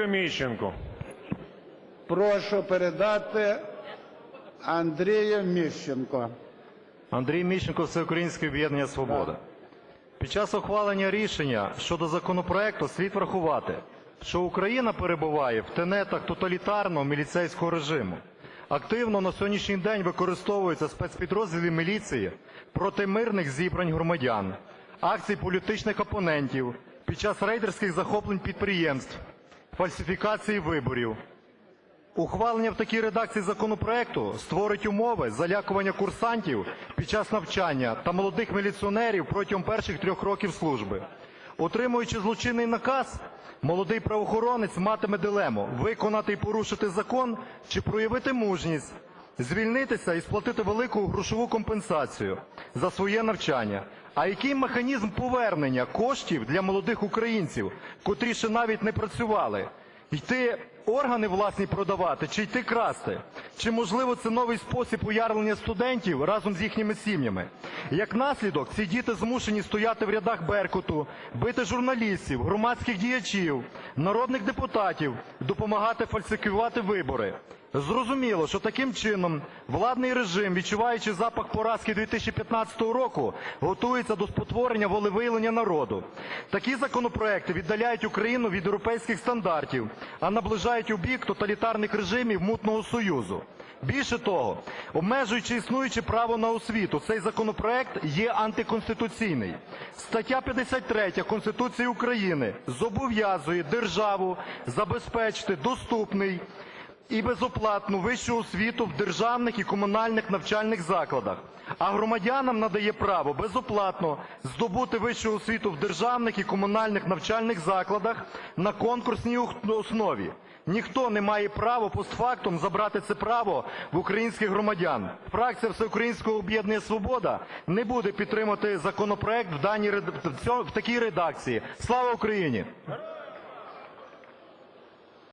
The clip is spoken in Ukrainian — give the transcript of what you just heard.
Андрію Міщенку. Прошу передати Андрію Міщенко. Андрій Міщенко, Всеукраїнське об'єднання Свобода. Під час ухвалення рішення щодо законопроекту слід врахувати, що Україна перебуває в тенетах тоталітарного міліцейського режиму. Активно на сьогоднішній день використовуються спецпідрозділи міліції проти мирних зібрань громадян, акцій політичних опонентів під час рейдерських захоплень підприємств, фальсифікації виборів, Ухвалення в такій редакції законопроекту створить умови залякування курсантів під час навчання та молодих міліціонерів протягом перших трьох років служби. Отримуючи злочинний наказ, молодий правоохоронець матиме дилему – виконати і порушити закон чи проявити мужність, звільнитися і сплатити велику грошову компенсацію за своє навчання. А який механізм повернення коштів для молодих українців, котрі ще навіть не працювали? Йти органи власні продавати чи йти красти? Чи, можливо, це новий спосіб уявлення студентів разом з їхніми сім'ями? Як наслідок, ці діти змушені стояти в рядах Беркуту, бити журналістів, громадських діячів, народних депутатів, допомагати фальсифікувати вибори. Зрозуміло, що таким чином владний режим, відчуваючи запах поразки 2015 року, готується до спотворення волевиявлення народу. Такі законопроекти віддаляють Україну від європейських стандартів, а наближають у бік тоталітарних режимів мутного союзу. Більше того, обмежуючи існуюче право на освіту, цей законопроект є антиконституційний. Стаття 53 Конституції України зобов'язує державу забезпечити доступний і безоплатну вищу освіту в державних і комунальних навчальних закладах, а громадянам надає право безоплатно здобути вищу освіту в державних і комунальних навчальних закладах на конкурсній основі. Ніхто не має права постфактум забрати це право в українських громадян. Фракція Всеукраїнського об'єднання «Свобода» не буде підтримувати законопроект в даній в такій редакції. Слава Україні!